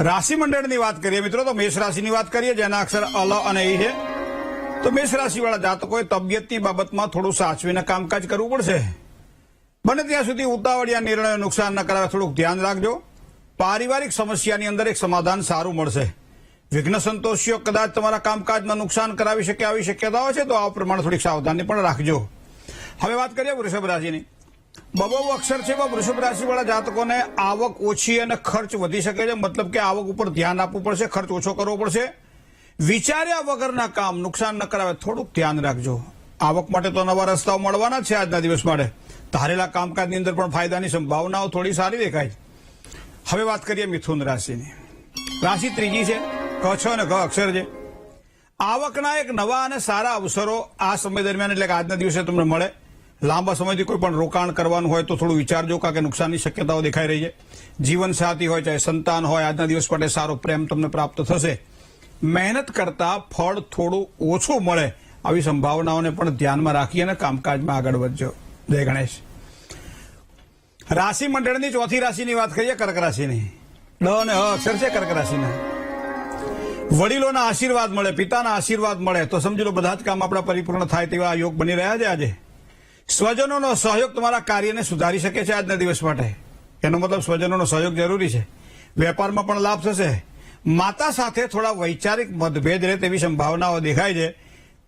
રાશિ મંડળની વાત કરીએ મિત્રો, તો મેષ રાશિની વાત કરીએ, જેના અક્ષર અલ અને ઈ છે. તો મેષ રાશિવાળા જાતકોએ તબિયતની બાબતમાં થોડું સાચવીને કામકાજ કરવું પડશે. બને ત્યાં સુધી ઉતાવળિયા નિર્ણયો નુકસાન ન કરાવે, થોડુંક ધ્યાન રાખજો. પારિવારિક સમસ્યાની અંદર એક સમાધાન સારું મળશે. વિઘ્ન સંતોષીઓ કદાચ તમારા કામકાજમાં નુકસાન કરાવી શકે, આવી શક્યતાઓ છે, તો આ પ્રમાણે થોડીક સાવધાની પણ રાખજો. હવે વાત કરીએ વૃષભ રાશિની. બબો અક્ષર છે એમાં વૃષભ રાશિ વાળા જાતકોને આવક ઓછી અને ખર્ચ વધી શકે છે. મતલબ કે આવક ઉપર ધ્યાન આપવું પડશે, ખર્ચ ઓછો કરવો પડશે. વિચાર્યા વગરના કામ નુકસાન ન કરાવે, થોડુંક ધ્યાન રાખજો. આવક માટે તો નવા રસ્તાઓ મળવાના છે આજના દિવસ માટે. ધારેલા કામકાજની અંદર પણ ફાયદાની સંભાવનાઓ થોડી સારી દેખાય હવે વાત કરીએ મિથુન રાશિની. રાશિ ત્રીજી છે, ક છ અને ક અક્ષર છે. આવકના એક નવા અને સારા અવસરો આ સમય દરમિયાન એટલે કે આજના દિવસે તમને મળે. લાંબા સમયથી કોઈ પણ રોકાણ કરવાનું હોય તો થોડું વિચારજો કારણ કે નુકસાનની શક્યતાઓ દેખાઈ રહી છે. જીવન સાથી હોય, ચાહે સંતાન હોય, આજના દિવસ માટે સારો પ્રેમ તમને પ્રાપ્ત થશે. મહેનત કરતા ફળ થોડું ઓછું મળે આવી સંભાવનાઓને પણ ધ્યાનમાં રાખી અને કામકાજમાં આગળ વધજો. જય ગણેશ. રાશિ મંડળની ચોથી રાશિની વાત કરીએ, કર્ક રાશિની. ડ અને અ અક્ષર છે કર્ક રાશિના. વડીલોના આશીર્વાદ મળે, પિતાના આશીર્વાદ મળે. તો સમજી લો બધા જ કામ આપણા પરિપૂર્ણ થાય તેવા યોગ બની રહ્યા છે આજે. સ્વજનોનો સહયોગ તમારા કાર્યને સુધારી શકે છે આજના દિવસ માટે. એનો મતલબ સ્વજનોનો સહયોગ જરૂરી છે. વેપારમાં પણ લાભ થશે. માતા સાથે થોડા વૈચારિક મતભેદ રહે તેવી સંભાવનાઓ દેખાય છે.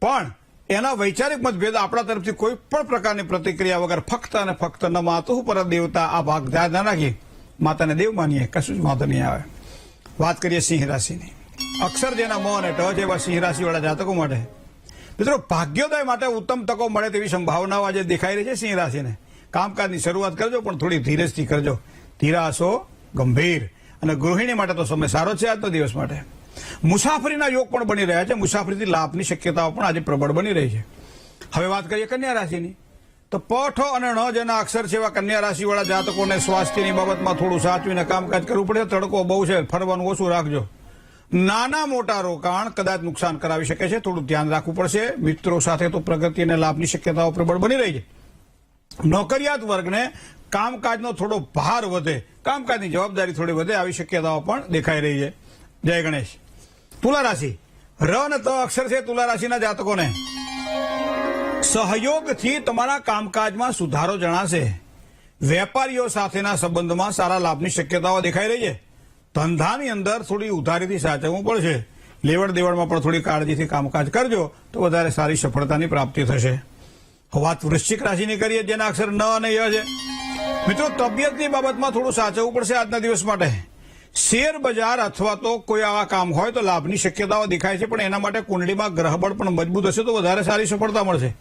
પણ એના વૈચારિક મતભેદ આપણા તરફથી કોઈ પણ પ્રકારની પ્રતિક્રિયા વગર ફક્ત અને ફક્ત ન માતું પર દેવતા આ ભાગ ધ્યાન ના માતાને દેવ માનીએ, કશું જ વાંધો નહીં આવે. વાત કરીએ સિંહ રાશિની. અક્ષર જેના મોં અને ટચ જેવા સિંહ રાશિવાળા જાતકો માટે. મિત્રો, ભાગ્યોદય માટે ઉત્તમ તકો મળે તેવી સંભાવનાઓ આજે દેખાઈ રહી છે સિંહ રાશિને. કામકાજની શરૂઆત કરજો, પણ થોડી ધીરજથી કરજો. ધીરાશો, ગંભીર. અને ગૃહિણી માટે તો સમય સારો છે આજનો દિવસ માટે. મુસાફરીના યોગ પણ બની રહ્યા છે. મુસાફરીથી લાભની શક્યતાઓ પણ આજે પ્રબળ બની રહી છે. હવે વાત કરીએ કન્યા રાશિની. તો પઠો અને ણ જેના અક્ષર છે એવા કન્યા રાશિવાળા જાતકોને સ્વાસ્થ્યની બાબતમાં થોડું સાચવીને કામકાજ કરવું પડે. તડકો બહુ છે. ફરવાનું ઓછું રાખજો. નાના મોટા રોકાણ કદાચ નુકસાન કરાવી શકે છે. થોડું ધ્યાન રાખવું પડશે. મિત્રો સાથે તો પ્રગતિ અને લાભની શક્યતાઓ પ્રબળ બની રહી છે. નોકરિયાત વર્ગને કામકાજનો થોડો ભાર વધે. કામકાજની જવાબદારી થોડી વધે આવી શક્યતાઓ પણ દેખાઈ રહી છે. જય ગણેશ. તુલા રાશિ. ર અને ત અક્ષર છે તુલા રાશિના જાતકોને. સહયોગથી તમારા કામકાજમાં સુધારો જણાશે. વેપારીઓ સાથેના સંબંધમાં સારા લાભની શક્યતાઓ દેખાઈ રહી છે. ધંધાની અંદર થોડી ઉધારીથી સાચવવું પડશે. લેવડ દેવડમાં પણ થોડી કાળજીથી કામકાજ કરજો, તો વધારે સારી સફળતાની પ્રાપ્તિ થશે. વાત વૃશ્ચિક રાશિની કરીએ, જેના અક્ષર ન અને ય છે. મિત્રો, તબિયતની બાબતમાં થોડું સાચવવું પડશે આજના દિવસ માટે. શેર બજાર અથવા તો કોઈ આવા કામ હોય તો લાભની શક્યતાઓ દેખાય છે, પણ એના માટે કુંડળીમાં ગ્રહબળ પણ મજબૂત હશે, તો વધારે સારી સફળતા મળશે.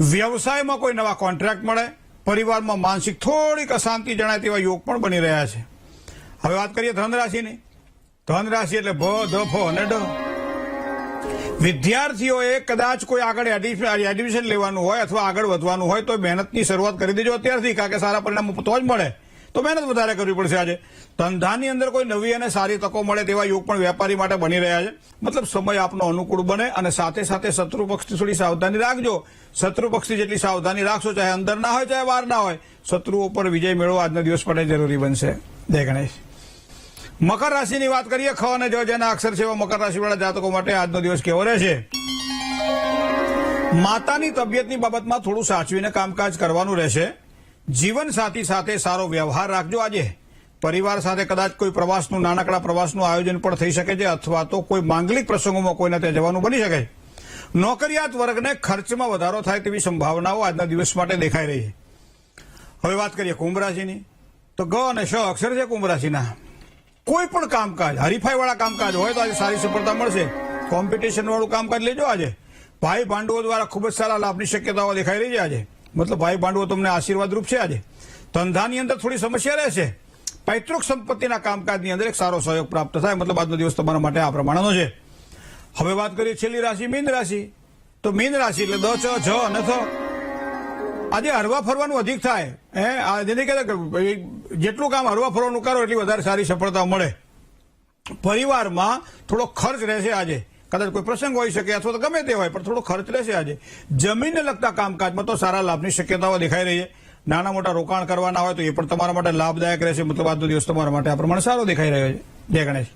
વ્યવસાયમાં કોઈ નવા કોન્ટ્રાક્ટ મળે, પરિવારમાં માનસિક થોડીક અશાંતિ જણાય તેવા યોગ પણ બની રહ્યા છે. હવે વાત કરીએ ધન રાશિની ધન રાશિ એટલે ભ, ધ, ફ અને ડ. વિદ્યાર્થીઓએ કદાચ કોઈ આગળ એડમિશન લેવાનું હોય અથવા આગળ વધવાનું હોય તો મહેનતની શરૂઆત કરી દેજો અત્યારથી, કારણ કે સારા પરિણામ તો જ મળે. તો મહેનત વધારે કરવી પડશે આજે. ધંધાની અંદર કોઈ નવી અને સારી તકો મળે તેવા યોગ પણ વેપારી માટે બની રહ્યા છે. મતલબ સમય આપનો અનુકૂળ બને અને સાથે સાથે શત્રુ પક્ષથી થોડી સાવધાની રાખજો. શત્રુ પક્ષથી જેટલી સાવધાની રાખશો, ચાહે અંદર ના હોય, ચાહે બહાર ના હોય, શત્રુઓ પર વિજય મેળવો. આજના દિવસ માટે જરૂરી બનશે. જય ગણેશ. મકર રાશિની વાત કરીએ, ખ અને જ જેના અક્ષર છે એવા મકર રાશિવાળા જાતકો માટે આજનો દિવસ કેવો રહેશે? માતાની તબિયતની બાબતમાં થોડું સાચવીને કામકાજ કરવાનું રહેશે. જીવન સાથી સાથે સારો વ્યવહાર રાખજો આજે. પરિવાર સાથે કદાચ કોઈ પ્રવાસનું, નાનકડા પ્રવાસનું આયોજન પણ થઈ શકે છે, અથવા તો કોઈ માંગલિક પ્રસંગોમાં કોઈને ત્યાં જવાનું બની શકે. નોકરિયાત વર્ગને ખર્ચમાં વધારો થાય તેવી સંભાવનાઓ આજના દિવસ માટે દેખાઈ રહી છે. હવે વાત કરીએ કુંભ રાશિની. તો ગ અને શ અક્ષર છે કુંભ રાશિના. કોઈ પણ કામકાજ હરીફાઈ વાળા કામકાજ હોય તો આજે સારી સફળતા મળશે. કોમ્પિટિશન વાળું કામકાજ લેજો આજે. ભાઈ ભાંડવો દ્વારા ખૂબ જ સારા લાભની શક્યતાઓ દેખાઈ રહી છે આજે. મતલબ ભાઈ ભાંડવો તમને આશીર્વાદરૂપ છે આજે. ધંધાની અંદર થોડી સમસ્યા રહેશે. પૈતૃક સંપત્તિના કામકાજની અંદર એક સારો સહયોગ પ્રાપ્ત થાય. મતલબ આજનો દિવસ તમારા માટે આ પ્રમાણેનો છે. હવે વાત કરીએ છેલ્લી રાશિ, મીન રાશિ. તો મીન રાશિ એટલે દ છ અને, થ. આજે હરવા ફરવાનું અધિક થાય, હે? જેને કહેતા જેટલું કામ હરવા ફરવાનું કરો, એટલી વધારે સારી સફળતા મળે. પરિવારમાં થોડો ખર્ચ રહેશે આજે. કદાચ કોઈ પ્રસંગ હોઈ શકે અથવા તો ગમે તે હોય, પણ થોડો ખર્ચ રહેશે આજે. જમીનને લગતા કામકાજમાં તો સારા લાભની શક્યતાઓ દેખાઈ રહી છે. નાના મોટા રોકાણ કરવાના હોય તો એ પણ તમારા માટે લાભદાયક રહેશે. મતલબ આજનો દિવસ તમારા માટે આ પ્રમાણે સારો દેખાઈ રહ્યો છે. જય ગણેશ.